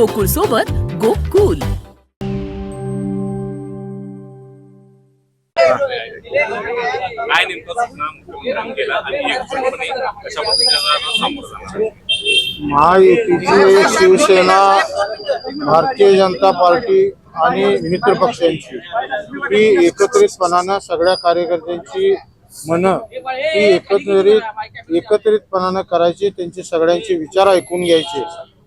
गोकुळ सोबत गोकुल. काय नेमकं सूचना मुख्यमंत्र्यांनी केला आणि एकजूटपणे कशा पद्धतीने सामोरं जाणार महायुतीची शिवसेना भारतीय जनता पार्टी आणि मित्र पक्षांची. ही एकत्रितपणानं सगळ्या कार्यकर्त्यांची मन ही एकत्रित एकत्रितपणानं करायची त्यांचे सगळ्यांचे विचार ऐकून घ्यायचे.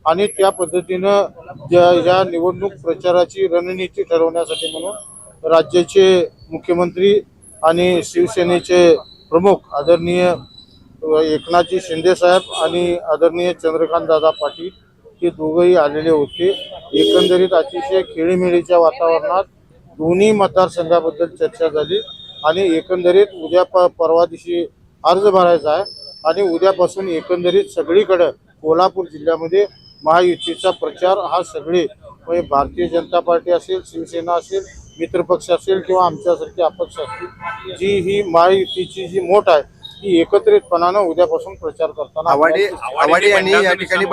आणि त्या पद्धतीनं ज्या या निवडणूक प्रचाराची रणनीती ठरवण्यासाठी म्हणून राज्याचे मुख्यमंत्री आणि शिवसेनेचे प्रमुख आदरणीय एकनाथजी शिंदेसाहेब आणि आदरणीय चंद्रकांत दादा पाटील हे दोघंही आलेले होते. एकंदरीत अतिशय खेळीमेळीच्या वातावरणात दोन्ही मतदारसंघाबद्दल चर्चा झाली आणि एकंदरीत उद्या प परवा दिवशी अर्ज भरायचा आहे आणि उद्यापासून एकंदरीत सगळीकडं कोल्हापूर जिल्ह्यामध्ये महायुतीचा प्रचार हा सगळे म्हणजे भारतीय जनता पार्टी असेल शिवसेना असेल मित्रपक्ष असेल किंवा आमच्यासारखे अपक्ष असतील जी ही महायुतीची जी मोठ आहे ती एकत्रितपणानं उद्यापासून प्रचार करताना आवाडे आपल्याला आवाडे यांनी या ठिकाणी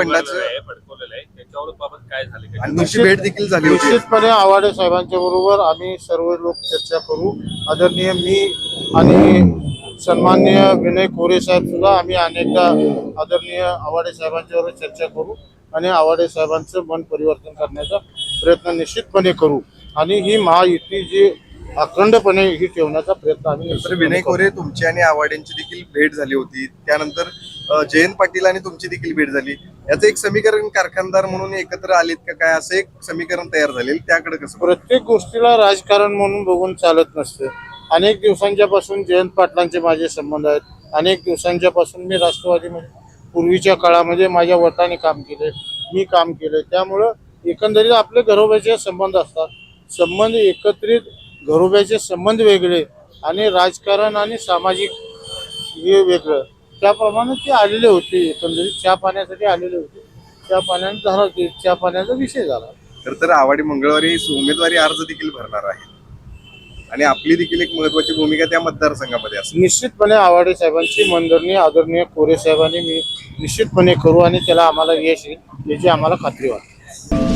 भेट देखील झाली निश्चितपणे आवाडे साहेबांच्या बरोबर आम्ही सर्व लोक चर्चा करू. आदरणीय मी आणि सन्माननीय विनय कोरे साहेब सुद्धा आम्ही अनेकदा आदरणीय आवाडे साहेबांच्या चर्चा करू. आणि आवाडे साहेबांचं मन परिवर्तन करण्याचा प्रयत्न निश्चितपणे करू. आणि ही महायुती जी अखंडपणे ही ठेवण्याचा प्रयत्न आम्ही विनय करू. तुमची आणि आवाड्यांची देखील भेट झाली होती. त्यानंतर जयंत पाटील आणि तुमची देखील भेट झाली. याचं एक समीकरण कारखानदार म्हणून एकत्र आलेत का काय? असं एक समीकरण तयार झालेलं. त्याकडे कसं प्रत्येक गोष्टीला राजकारण म्हणून बघून चालत नसते. अनेक दिवसांच्या पासून जयंत पाटलांचे माझे संबंध आहेत. अनेक दिवसांच्या पासून मी राष्ट्रवादीमध्ये पूर्वीच्या काळामध्ये म्हणजे माझ्या वटाने काम केले मी काम केले. त्यामुळं एकंदरीत आपले घरोब्याचे संबंध असतात. संबंध एकत्रित घरोब्याचे संबंध वेगळे आणि राजकारण आणि सामाजिक हे वेगळं. त्याप्रमाणे ते आलेले होते एकंदरीत. चहा पाण्यासाठी आलेले होते. चहा पाण्याने झाला ते. चहा पाण्याचा विषय झाला. तर तर आवाडी मंगळवारी उमेदवारी अर्ज देखील भरणार आहे आणि आपली देखील एक महत्वाची भूमिका त्या मतदारसंघामध्ये असेल. निश्चितपणे आवाडे साहेबांची मनधरणी आदरणीय कोरे साहेबांनी मी निश्चितपणे करू आणि त्याला आम्हाला यश येईल याची आम्हाला खात्री वाटते.